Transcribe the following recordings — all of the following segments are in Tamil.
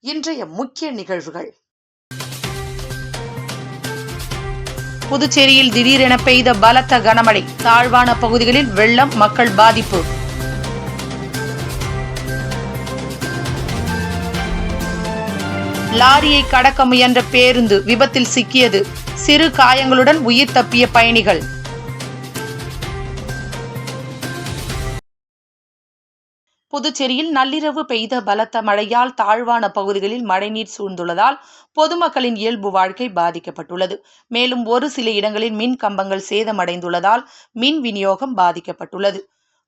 இன்றைய முக்கிய நிகழ்வுகள். புதுச்சேரியில் திடீரென பெய்த பலத்த கனமழை. தாழ்வான பகுதிகளில் வெள்ளம் மக்கள் பாதிப்பு. லாரியை கடக்க முயன்ற பேருந்து விபத்தில் சிக்கியது. சிறு காயங்களுடன் உயிர் தப்பிய பயணிகள். புதுச்சேரியில் நள்ளிரவு பெய்த பலத்த மழையால் தாழ்வான பகுதிகளில் மழைநீர் சூழ்ந்துள்ளதால் பொதுமக்களின் இயல்பு வாழ்க்கை பாதிக்கப்பட்டுள்ளது. மேலும் ஒரு சில இடங்களில் மின் கம்பங்கள் சேதமடைந்துள்ளதால் மின் விநியோகம் பாதிக்கப்பட்டுள்ளது.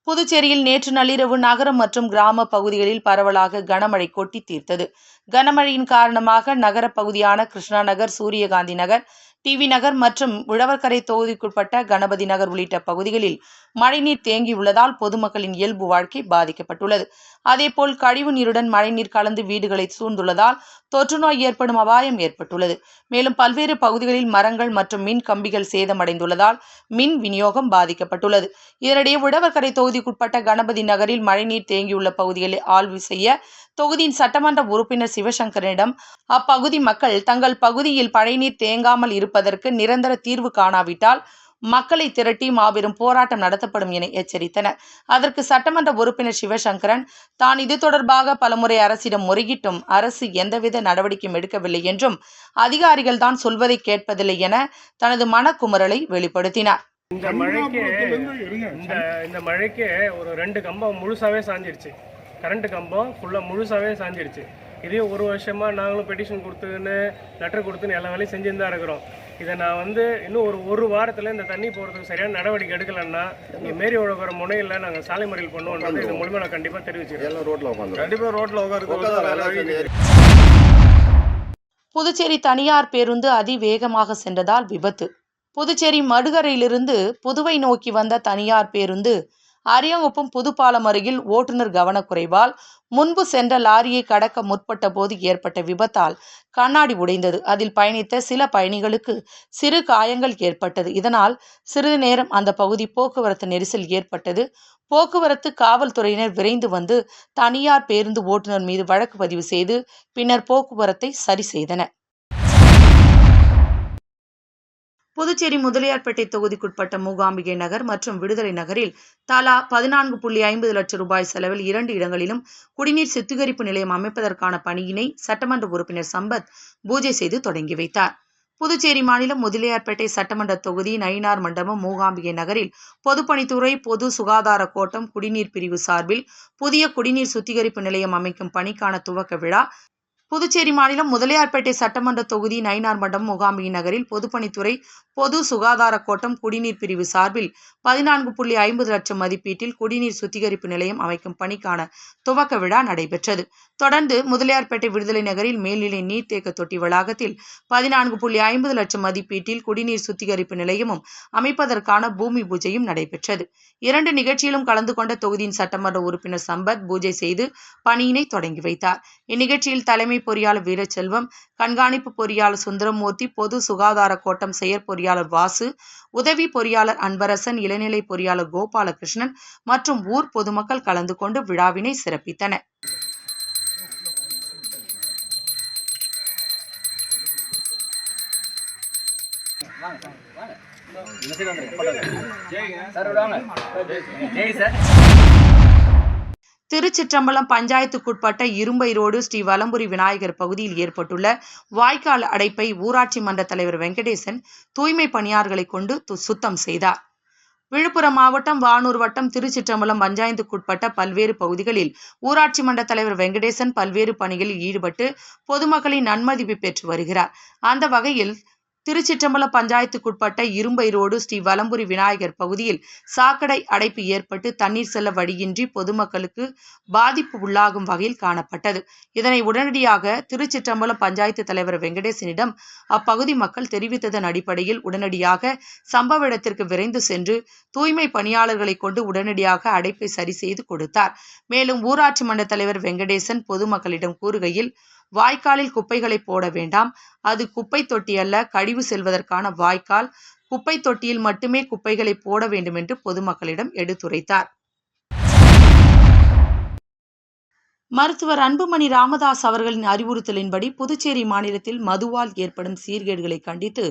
புதுச்சேரியில் நேற்று நள்ளிரவு நகரம் மற்றும் கிராம பகுதிகளில் பரவலாக கனமழை கொட்டி தீர்த்தது. கனமழையின் காரணமாக நகர பகுதியான கிருஷ்ணா நகர் சூரியகாந்தி நகர் டிவி நகர் மற்றும் உழவர்கரை தொகுதிக்குட்பட்ட கணபதி நகர் உள்ளிட்ட பகுதிகளில் மழைநீர் தேங்கியுள்ளதால் பொதுமக்களின் இயல்பு வாழ்க்கை பாதிக்கப்பட்டுள்ளது. அதேபோல் கழிவு நீருடன் மழைநீர் கலந்து வீடுகளை சூழ்ந்துள்ளதால் தொற்றுநோய் ஏற்படும் அபாயம் ஏற்பட்டுள்ளது. மேலும் பல்வேறு பகுதிகளில் மரங்கள் மற்றும் மின் கம்பிகள் சேதமடைந்துள்ளதால் மின் விநியோகம் பாதிக்கப்பட்டுள்ளது. இதனிடையே உழவர்கரை தொகுதிக்குட்பட்ட கணபதி நகரில் மழைநீர் தேங்கியுள்ள பகுதிகளை ஆய்வு செய்ய தொகுதியின் சட்டமன்ற உறுப்பினர் சிவசங்கரனிடம் அப்பகுதி மக்கள் தங்கள் பகுதியில் மழைநீர் தேங்காமல் இருப்பதற்கு நிரந்தர தீர்வு காணாவிட்டால் மக்களை திரட்டி மாபெரும் போராட்டம் நடத்தப்படும் என எச்சரித்தனர். அதற்கு சட்டமன்ற உறுப்பினர் சிவசங்கரன் தான் இது தொடர்பாக பலமுறை அரசிடம் முறையிட்டும் அரசு எந்தவித நடவடிக்கையும் எடுக்கவில்லை என்றும் அதிகாரிகள் தான் சொல்வதை கேட்பதில்லை என தனது மனக்குமுறலை வெளிப்படுத்தினார். இந்த மழைக்கு இந்த இந்த மழைக்கு ஒரு ரெண்டு கம்பம் முழுசாவே சாஞ்சிருச்சு. கரண்ட் கம்பம் ஃபுல்லாக முழுசாவே சாஞ்சிருச்சு. இதே ஒரு வருஷமா நாங்களும் பெட்டிஷன் கொடுத்துன்னு லெட்டர் கொடுத்துன்னு எல்லா வேலையும் செஞ்சுன்னு தான் இருக்கிறோம். இதை நான் வந்து இன்னும் ஒரு ஒரு வாரத்தில் இந்த தண்ணி போகிறதுக்கு சரியான நடவடிக்கை எடுக்கலைன்னா இங்கே மேரி உழவுற முனையில் நாங்கள் சாலை மறியல் பண்ணுவோன்றது இது மூலிமா நான் கண்டிப்பாக தெரிவிச்சிருக்கேன் ரோட்ல உட்காந்து கண்டிப்பா ரோட்ல உட்காருறது வேற வழி இல்லை. புதுச்சேரி தனியார் பேருந்து அதிவேகமாக சென்றதால் விபத்து. புதுச்சேரி மடுகரையிலிருந்து புதுவை நோக்கி வந்த தனியார் பேருந்து அரியங்குப்பம் புதுப்பாலம் அருகில் ஓட்டுநர் கவனக்குறைவால் முன்பு சென்ற லாரியை கடக்க முற்பட்ட போது ஏற்பட்ட விபத்தால் கண்ணாடி உடைந்தது. அதில் பயணித்த சில பயணிகளுக்கு சிறு காயங்கள் ஏற்பட்டது. இதனால் சிறிது நேரம் அந்த பகுதி போக்குவரத்து நெரிசல் ஏற்பட்டது. போக்குவரத்து காவல்துறையினர் விரைந்து வந்து தனியார் பேருந்து ஓட்டுநர் மீது வழக்கு பதிவு செய்து பின்னர் போக்குவரத்தை சரி செய்தனர். புதுச்சேரி முதலியார்பேட்டை தொகுதிக்குட்பட்ட மூகாம்பிகை நகர் மற்றும் விடுதலை நகரில் தலா பதினான்கு புள்ளி ஐம்பது லட்சம் ரூபாய் செலவில் இரண்டு இடங்களிலும் குடிநீர் சுத்திகரிப்பு நிலையம் அமைப்பதற்கான பணியினை சட்டமன்ற உறுப்பினர் சம்பத் பூஜை செய்து தொடங்கி வைத்தார். புதுச்சேரி மாநிலம் முதலியார்பேட்டை சட்டமன்ற தொகுதி நயினார் மண்டபம் மூகாம்பிகை நகரில் பொதுப்பணித்துறை பொது சுகாதார கோட்டம் குடிநீர் பிரிவு சார்பில் புதிய குடிநீர் சுத்திகரிப்பு நிலையம் அமைக்கும் பணிக்கான துவக்க விழா புதுச்சேரி மாநிலம் முதலியார்பேட்டை சட்டமன்ற தொகுதி நயினார் மண்டம் முகாமிகை நகரில் பொதுப்பணித்துறை பொது சுகாதார கோட்டம் குடிநீர் பிரிவு சார்பில் பதினான்கு புள்ளி ஐம்பது லட்சம் மதிப்பீட்டில் குடிநீர் சுத்திகரிப்பு நிலையம் அமைக்கும் பணிக்கான துவக்க விழா நடைபெற்றது. தொடர்ந்து முதலியார்பேட்டை விடுதலை நகரில் மேல்நிலை நீர்த்தேக்க தொட்டி வளாகத்தில் பதினான்கு புள்ளி ஐம்பது லட்சம் மதிப்பீட்டில் குடிநீர் சுத்திகரிப்பு நிலையமும் அமைப்பதற்கான பூமி பூஜையும் நடைபெற்றது. இரண்டு நிகழ்ச்சியிலும் கலந்து கொண்ட தொகுதியின் சட்டமன்ற உறுப்பினர் சம்பத் பூஜை செய்து பணியினை தொடங்கி வைத்தார். இந்நிகழ்ச்சியில் தலைமை பொறியாளர் வீரச்செல்வம் கண்காணிப்பு பொறியாளர் சுந்தரமூர்த்தி பொது சுகாதார கோட்டம் செயற்பொறியாளர் வாசு உதவி பொறியாளர் அன்பரசன் இளநிலை பொறியாளர் கோபாலகிருஷ்ணன் மற்றும் ஊர் பொதுமக்கள் கலந்து கொண்டு விழாவினை சிறப்பித்தனர். திருச்சிற்றம்பலம் பஞ்சாயத்துக்குட்பட்ட இரும்பை ரோடு ஸ்ரீ வலம்புரி விநாயகர் பகுதியில் ஏற்பட்டுள்ள வாய்க்கால் அடைப்பை ஊராட்சி மன்ற தலைவர் வெங்கடேசன் தூய்மை பணியாளர்களை கொண்டு சுத்தம் செய்தார். விழுப்புரம் மாவட்டம் வானூர் வட்டம் திருச்சிற்றம்பலம் பஞ்சாயத்துக்குட்பட்ட பல்வேறு பகுதிகளில் ஊராட்சி மன்ற தலைவர் வெங்கடேசன் பல்வேறு பணிகளில் ஈடுபட்டு பொதுமக்களின் நன்மதிப்பு பெற்று வருகிறார். அந்த வகையில் திருச்சிற்றம்பலம் பஞ்சாயத்துக்குட்பட்ட இரும்பை ரோடு ஸ்ரீ வலம்புரி விநாயகர் பகுதியில் சாக்கடை அடைப்பு ஏற்பட்டு தண்ணீர் செல்ல வழியின்றி பொதுமக்களுக்கு பாதிப்பு உள்ளாகும் வகையில் காணப்பட்டது. இதனை உடனடியாக திருச்சிற்றம்பலம் பஞ்சாயத்து தலைவர் வெங்கடேசனிடம் அப்பகுதி மக்கள் தெரிவித்ததன் அடிப்படையில் உடனடியாக சம்பவ இடத்திற்கு விரைந்து சென்று தூய்மை பணியாளர்களை கொண்டு உடனடியாக அடைப்பை சரி செய்து கொடுத்தார். மேலும் ஊராட்சி மன்ற தலைவர் வெங்கடேசன் பொதுமக்களிடம் கூறுகையில் வாய்க்காலில் குப்பைகளை போட வேண்டாம். அது குப்பை தொட்டி அல்ல கழிவு செல்வதற்கான வாய்க்கால். குப்பை தொட்டியில் மட்டுமே குப்பைகளை போட வேண்டும் என்று பொதுமக்களிடம் எடுத்துரைத்தார். மருத்துவர் அன்புமணி ராமதாஸ் அவர்களின் அறிவுறுத்தலின்படி புதுச்சேரி மாநிலத்தில் மதுவால் ஏற்படும் சீர்கேடுகளை கண்டித்து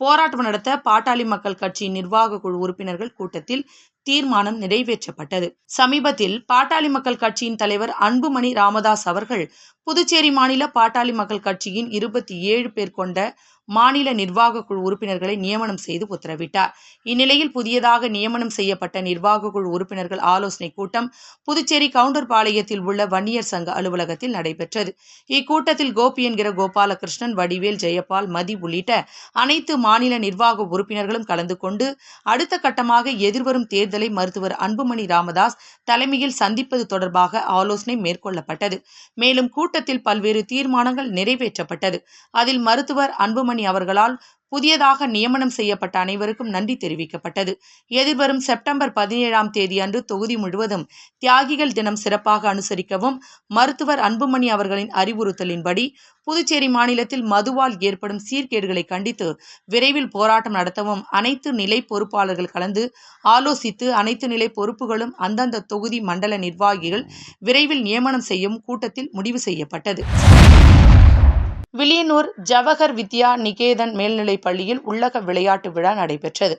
போராட்டம் நடத்த பாட்டாளி மக்கள் கட்சியின் நிர்வாக குழு உறுப்பினர்கள் கூட்டத்தில் தீர்மானம் நிறைவேற்றப்பட்டது. சமீபத்தில் பாட்டாளி மக்கள் கட்சியின் தலைவர் அன்புமணி ராமதாஸ் அவர்கள் புதுச்சேரி மாநில பாட்டாளி மக்கள் கட்சியின் இருபத்தி ஏழு பேர் கொண்ட மாநில நிர்வாக குழு உறுப்பினர்களை நியமனம் செய்து உத்தரவிட்டார். இந்நிலையில் புதியதாக நியமனம் செய்யப்பட்ட நிர்வாக குழு உறுப்பினர்கள் ஆலோசனைக் கூட்டம் புதுச்சேரி கவுண்டர் பாளையத்தில் உள்ள வன்னியர் சங்க அலுவலகத்தில் நடைபெற்றது. இக்கூட்டத்தில் கோபி என்கிற கோபாலகிருஷ்ணன் வடிவேல் ஜெயபால் மதி உள்ளிட்ட அனைத்து மாநில நிர்வாக உறுப்பினர்களும் கலந்து கொண்டு அடுத்த கட்டமாக எதிர்வரும் தேர்தலை மருத்துவர் அன்புமணி ராமதாஸ் தலைமையில் சந்திப்பது தொடர்பாக ஆலோசனை மேற்கொள்ளப்பட்டது. மேலும் கூட்டத்தில் பல்வேறு தீர்மானங்கள் நிறைவேற்றப்பட்டது. அதில் மருத்துவர் அன்புமணி அவர்களால் புதியதாக நியமனம் செய்யப்பட்ட அனைவருக்கும் நன்றி தெரிவிக்கப்பட்டது. எதிர்வரும் செப்டம்பர் பதினேழாம் தேதி அன்று தொகுதி முழுவதும் தியாகிகள் தினம் சிறப்பாக அனுசரிக்கவும் மருத்துவர் அன்புமணி அவர்களின் அறிவுறுத்தலின்படி புதுச்சேரி மாநிலத்தில் மதுவால் ஏற்படும் சீர்கேடுகளை கண்டித்து விரைவில் போராட்டம் நடத்தவும் அனைத்து நிலை பொறுப்பாளர்கள் கலந்து ஆலோசித்து அனைத்து நிலை பொறுப்புகளும் அந்தந்த தொகுதி மண்டல நிர்வாகிகள் விரைவில் நியமனம் செய்யும் கூட்டத்தில் முடிவு செய்யப்பட்டது. வில்லியனூர் ஜவஹர் வித்யா நிகேதன் மேல்நிலைப் பள்ளியில் உள்ளக விளையாட்டு விழா நடைபெற்றது.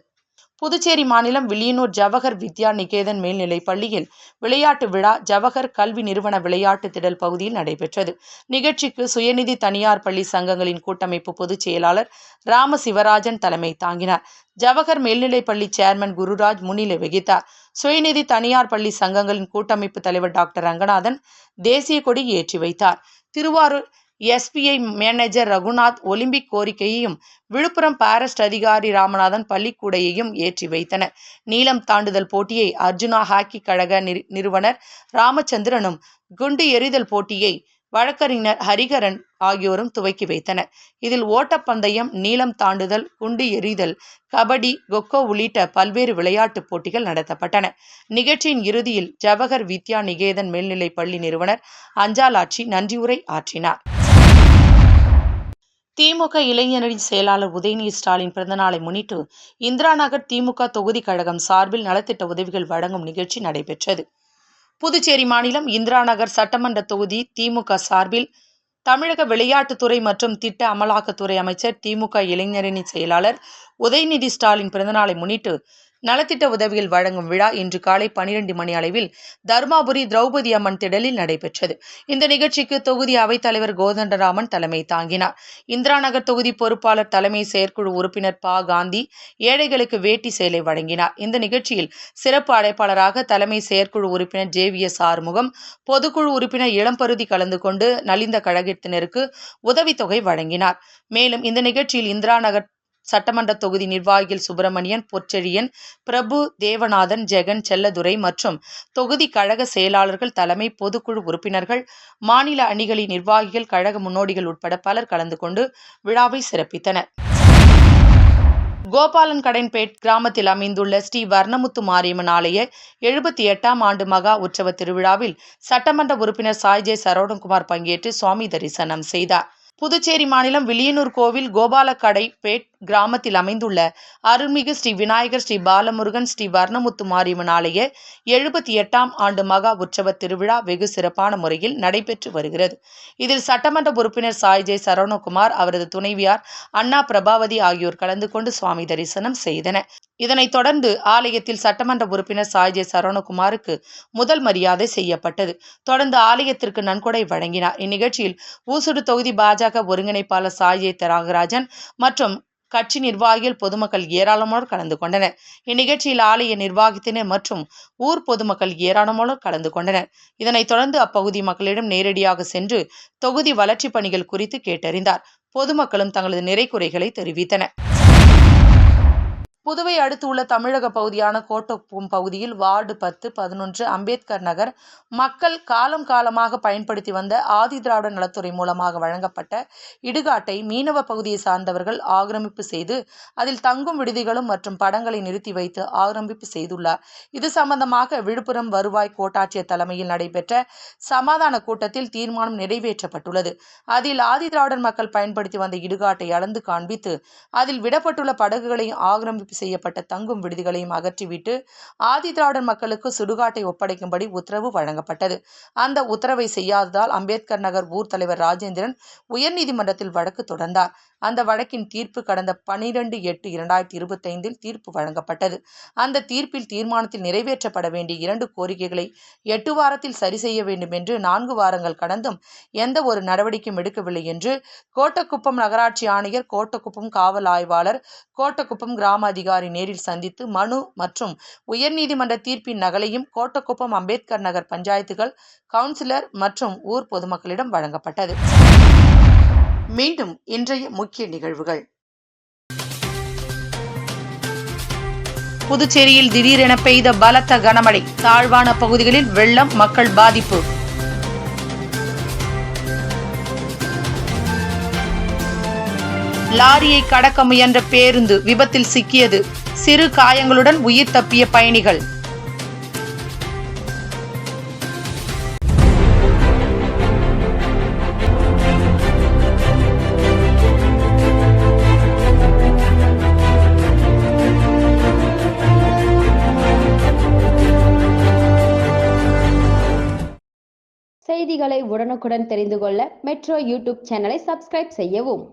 புதுச்சேரி மாநிலம் வில்லியனூர் ஜவஹர் வித்யா நிகேதன் மேல்நிலைப் பள்ளியில் விளையாட்டு விழா ஜவஹர் கல்வி நிறுவன விளையாட்டு திடல் பகுதியில் நடைபெற்றது. நிகழ்ச்சிக்கு சுயநிதி தனியார் பள்ளி சங்கங்களின் கூட்டமைப்பு பொதுச் செயலாளர் ராம சிவராஜன் தலைமை தாங்கினார். ஜவஹர் மேல்நிலைப் பள்ளி சேர்மன் குருராஜ் முன்னிலை வகித்தார். சுயநிதி தனியார் பள்ளி சங்கங்களின் கூட்டமைப்பு தலைவர் டாக்டர் ரங்கநாதன் தேசிய கொடி ஏற்றி வைத்தார். Thiruvarur SBI manager Raghunath Olympic கோரிக்கையையும் விழுப்புரம் பாரஸ்ட் அதிகாரி ராமநாதன் பள்ளிக்கூடையையும் ஏற்றி வைத்தனர். நீளம் தாண்டுதல் போட்டியை அர்ஜுனா ஹாக்கி கழக நிறு- நிறுவனர் ராமச்சந்திரனும் குண்டு எறிதல் போட்டியை வழக்கறிஞர் ஹரிகரன் ஆகியோரும் துவக்கி வைத்தனர். இதில் ஓட்டப்பந்தயம் நீளம் தாண்டுதல் குண்டு எறிதல் கபடி கொக்கோ உள்ளிட்ட பல்வேறு விளையாட்டுப் போட்டிகள் நடத்தப்பட்டன. நிகழ்ச்சியின் இறுதியில் ஜவஹர் வித்யா நிகேதன் மேல்நிலைப் பள்ளி நிறுவனர் அஞ்சாலாட்சி நன்றியுரை ஆற்றினார். திமுக இளைஞரணி செயலாளர் உதயநிதி ஸ்டாலின் பிறந்தநாளை முன்னிட்டு இந்திரா நகர் திமுக தொகுதி கழகம் சார்பில் நலத்திட்ட உதவிகள் வழங்கும் நிகழ்ச்சி நடைபெற்றது. புதுச்சேரி மாநிலம் இந்திரா நகர் சட்டமன்ற தொகுதி திமுக சார்பில் தமிழக விளையாட்டுத்துறை மற்றும் திட்ட அமலாக்கத்துறை அமைச்சர் திமுக இளைஞரணி செயலாளர் உதயநிதி ஸ்டாலின் பிறந்தநாளை முன்னிட்டு நலத்திட்ட உதவிகள் வழங்கும் விழா இன்று காலை பனிரெண்டு மணி அளவில் தருமாபுரி திரௌபதி அம்மன் திடலில் நடைபெற்றது. இந்த நிகழ்ச்சிக்கு தொகுதி அவைத்தலைவர் கோதண்டராமன் தலைமை தாங்கினார். இந்திரா நகர் தொகுதி பொறுப்பாளர் தலைமை செயற்குழு உறுப்பினர் பா. காந்தி ஏழைகளுக்கு வேட்டி சேலை வழங்கினார். இந்த நிகழ்ச்சியில் சிறப்பு அழைப்பாளராக தலைமை செயற்குழு உறுப்பினர் ஜே. வி. எஸ். ஆறுமுகம் பொதுக்குழு உறுப்பினர் இளம்பருதி கலந்து கொண்டு நலிந்த கழகத்தினருக்கு உதவித்தொகை வழங்கினார். மேலும் இந்த நிகழ்ச்சியில் இந்திரா நகர் சட்டமன்ற தொகுதி நிர்வாகிகள் சுப்பிரமணியன் பொற்செழியன் பிரபு தேவநாதன் ஜெகன் செல்லதுரை மற்றும் தொகுதி கழக செயலாளர்கள் தலைமை பொதுக்குழு உறுப்பினர்கள் மாநில அணிகளின் நிர்வாகிகள் கழக முன்னோடிகள் உட்பட பலர் கலந்து கொண்டு விழாவை சிறப்பித்தனர். கோபாலன் கடைன்பேட் கிராமத்தில் அமைந்துள்ள ஸ்ரீ வர்ணமுத்து மாரியம்மன் ஆலய எழுபத்தி எட்டாம் ஆண்டு மகா உற்சவ திருவிழாவில் சட்டமன்ற உறுப்பினர் சாய்ஜே சரவணகுமார் பங்கேற்று சுவாமி தரிசனம் செய்தார். புதுச்சேரி மாநிலம் வில்லியனூர் கோவில் கோபாலக்கடைப்பேட் கிராமத்தில் அமைந்துள்ள அருள்மிகு ஸ்ரீ விநாயகர் ஸ்ரீ பாலமுருகன் ஸ்ரீ வர்ணமுத்து மாரியம்மன் ஆலய எழுபத்தி எட்டாம் ஆண்டு மகா உற்சவ திருவிழா வெகு சிறப்பான முறையில் நடைபெற்று வருகிறது. இதில் சட்டமன்ற உறுப்பினர் சாய்ஜே சரவணகுமார் அவரது துணைவியார் அண்ணா பிரபாவதி ஆகியோர் கலந்து கொண்டு சுவாமி தரிசனம் செய்தனர். இதனைத் தொடர்ந்து ஆலயத்தில் சட்டமன்ற உறுப்பினர் சாய்ஜே சரவணகுமாருக்கு முதல் மரியாதை செய்யப்பட்டது. தொடர்ந்து ஆலயத்திற்கு நன்கொடை வழங்கினார். இந்நிகழ்ச்சியில் ஊசுடு தொகுதி பாஜக ஒருங்கிணைப்பாளர் சாய்ஜே தியாகராஜன் மற்றும் கட்சி நிர்வாகிகள் பொதுமக்கள் ஏராளமானோர் கலந்து கொண்டனர். இந்நிகழ்ச்சியில் ஆலய நிர்வாகத்தினர் மற்றும் ஊர் பொதுமக்கள் ஏராளமானோர் கலந்து கொண்டனர். இதனைத் தொடர்ந்து அப்பகுதி மக்களிடம் நேரடியாக சென்று தொகுதி வளர்ச்சிப் பணிகள் குறித்து கேட்டறிந்தார். பொதுமக்களும் தங்களது நிறை குறைகளை தெரிவித்தனர். புதுவை அடுத்துள்ள தமிழக பகுதியான கோட்டக்குப்பம் பகுதியில் வார்டு பத்து பதினொன்று அம்பேத்கர் நகர் மக்கள் காலம் காலமாக பயன்படுத்தி வந்த ஆதிதிராவிட நலத்துறை மூலமாக வழங்கப்பட்ட இடுகாட்டை மீனவ பகுதியை சார்ந்தவர்கள் ஆக்கிரமிப்பு செய்து அதில் தங்கும் விடுதிகளும் மற்றும் படங்களை நிறுத்தி வைத்து ஆக்கிரமிப்பு செய்துள்ளார். இது சம்பந்தமாக விழுப்புரம் வருவாய் கோட்டாட்சியர் தலைமையில் நடைபெற்ற சமாதான கூட்டத்தில் தீர்மானம் நிறைவேற்றப்பட்டுள்ளது. அதில் ஆதிதிராவிடர் மக்கள் பயன்படுத்தி வந்த இடுகாட்டை அளந்து காண்பித்து அதில் விடப்பட்டுள்ள படகுகளையும் ஆக்கிரமிப்பு செய்யப்பட்ட தங்கும் விடுதிகளையும் அகற்றிவிட்டு ஆதிதிராவிடர் மக்களுக்கு சுடுகாட்டை ஒப்படைக்கும்படி உத்தரவு வழங்கப்பட்டது. அந்த உத்தரவை செய்யாததால் அம்பேத்கர் நகர் ஊர் தலைவர் ராஜேந்திரன் உயர்நீதிமன்றத்தில் வழக்கு தொடர்ந்தார். அந்த வழக்கின் தீர்ப்பு கடந்த பனிரெண்டு எட்டு இரண்டாயிரத்தி இருபத்தைந்தில் தீர்ப்பு வழங்கப்பட்டது. அந்த தீர்ப்பில் தீர்மானத்தில் நிறைவேற்றப்பட வேண்டிய இரண்டு கோரிக்கைகளை எட்டு வாரத்தில் சரி செய்ய வேண்டும் என்று நான்கு வாரங்கள் கடந்தும் எந்த ஒரு நடவடிக்கையும் எடுக்கவில்லை என்று கோட்டக்குப்பம் நகராட்சி ஆணையர் கோட்டக்குப்பம் காவல் ஆய்வாளர் கோட்டக்குப்பம் கிராம அதிகாரி நேரில் சந்தித்து மனு மற்றும் உயர்நீதிமன்ற தீர்ப்பின் நகலையும் கோட்டக்குப்பம் அம்பேத்கர் நகர் பஞ்சாயத்துகள் கவுன்சிலர் மற்றும் ஊர் பொதுமக்களிடம் வழங்கப்பட்டது. மீண்டும் இன்றைய முக்கிய நிகழ்வுகள். புதுச்சேரியில் திடீரென பெய்த பலத்த கனமழை தாழ்வான பகுதிகளில் வெள்ளம் மக்கள் பாதிப்பு. லாரியை கடக்க முயன்ற பேருந்து விபத்தில் சிக்கியது. சிறு காயங்களுடன் உயிர் தப்பிய பயணிகள். செய்திகளை உடனுக்குடன் தெரிந்து கொள்ள மெட்ரோ யூடியூப் சேனலை சப்ஸ்கிரைப் செய்யவும்.